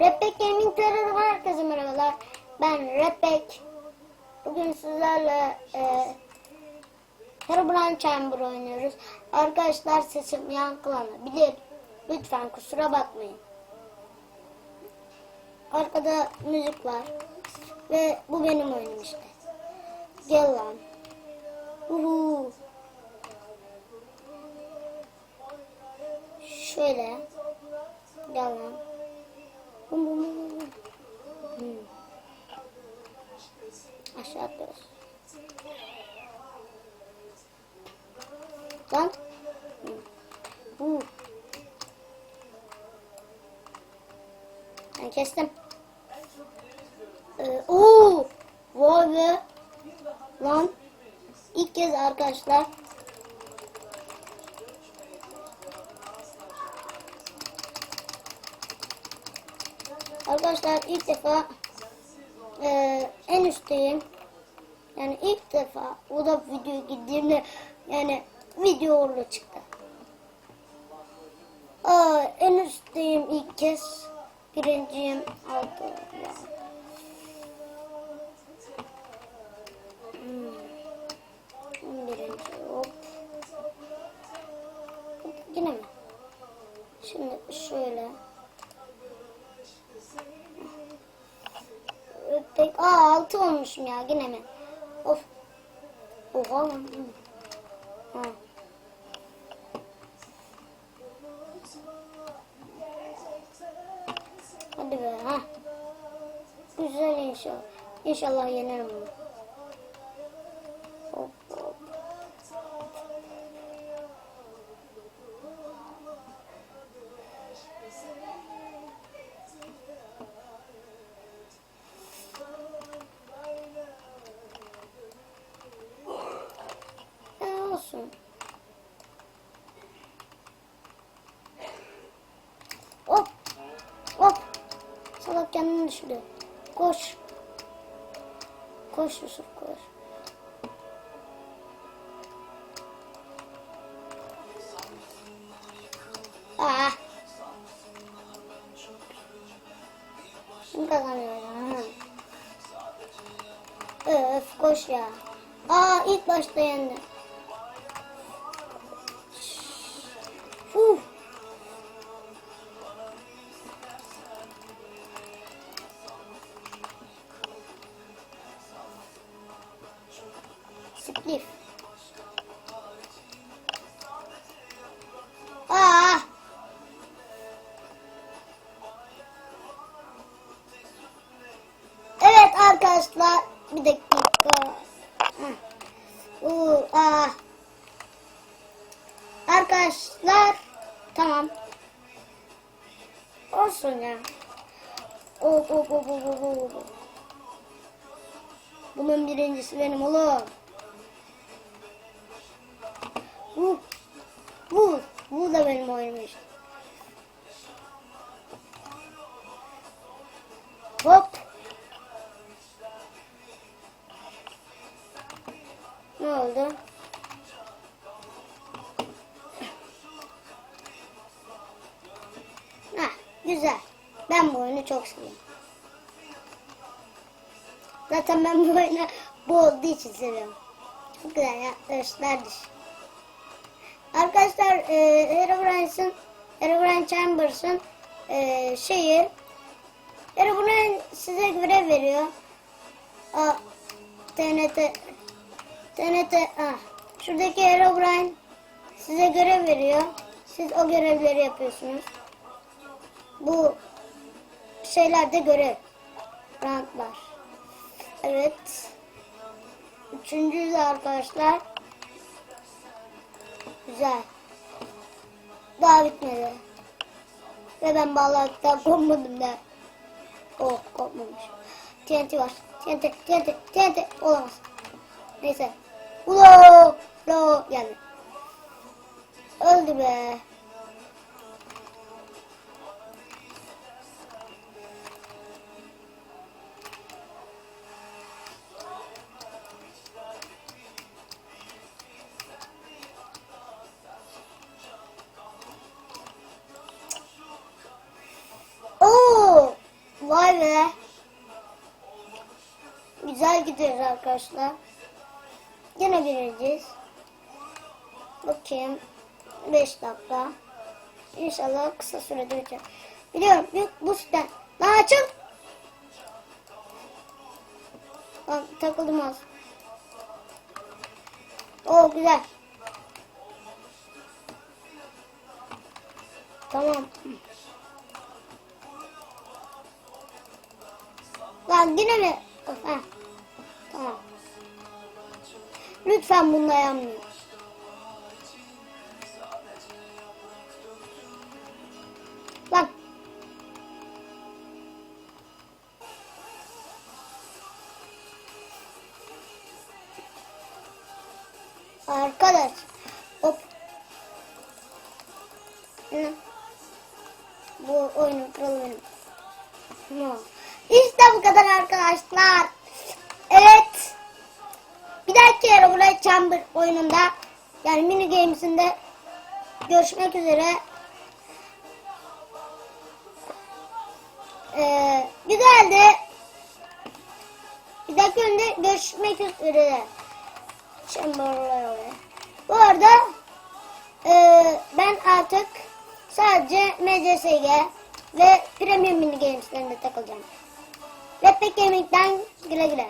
Repek Gaming TR'den herkese merhabalar. Ben Repek. Bugün sizlerle e, Herobrine Chamber oynuyoruz. Arkadaşlar sesim yankılanabilir. Lütfen kusura bakmayın. Arkada müzik var. Ve bu benim oyunum işte. Gel lan. Uhu. Şöyle. Gel lan. Bum. Lan. Bu. Ben kestim. Ee, ooo. Vay be. Lan. İlk kez arkadaşlar. Arkadaşlar ilk defa e, en üstteyim. Yani ilk defa o da video gittiğimde yani video orada çıktı. Aa, en üstteyim ilk kez. Birinciyim. Altı. Ya. Hmm. Yine mi? Şimdi şöyle. Pek aa altı olmuşum ya yine mi? Of. Oha. Ha. Hadi be ha. Güzel inşallah. İnşallah yenerim bunu. Hop kendini düşürdü. Koş. Koş Yusuf koş. Aa. Kim kazanıyor ya? Öf koş ya. Aa ilk başta yendi. Hop. Bunun birincisi benim oğlum. Bu. Bu. Bu da benim oyunum işte. Hop. Ne oldu? Heh, güzel. Ben bu oyunu çok seviyorum. Zaten ben bu oyunu bu olduğu için seviyorum. Çok güzel ya. Arkadaşlar e, Herobrine'sın Herobrine Chambers'ın e, şeyi Herobrine size görev veriyor. A, TNT TNT ah. Şuradaki Herobrine size görev veriyor. Siz o görevleri yapıyorsunuz. Bu şeylerde görev. Rantlar. Evet. Üçüncüyü de arkadaşlar. Güzel. Daha bitmedi. Ve ben bağladıktan kopmadım da. Oh kopmamış. TNT var. TNT, TNT, TNT olamaz. Neyse. Ulo, lo geldi. Öldü be. Ve güzel gidiyoruz arkadaşlar. Yine birinciyiz. Bakayım. 5 dakika. İnşallah kısa sürede biter. Biliyorum büyük bu siten. Lan açıl. Lan takıldım az. Oo güzel. Tamam. Lan yine mi? Tamam. Lütfen bunda yanmayın. Lan. Arkadaş. Hop. Bu oyunun kralı benim. Tamam. İşte bu kadar arkadaşlar. Evet. Bir dahaki buraya Chamber oyununda yani mini games'inde görüşmek üzere. Ee, güzeldi. Bir dahaki oyunda görüşmek üzere. Chamber oraya. Bu arada ee, ben artık sadece MCSG ve Premium Mini Games'lerinde takılacağım. Rapid Gaming'den güle güle.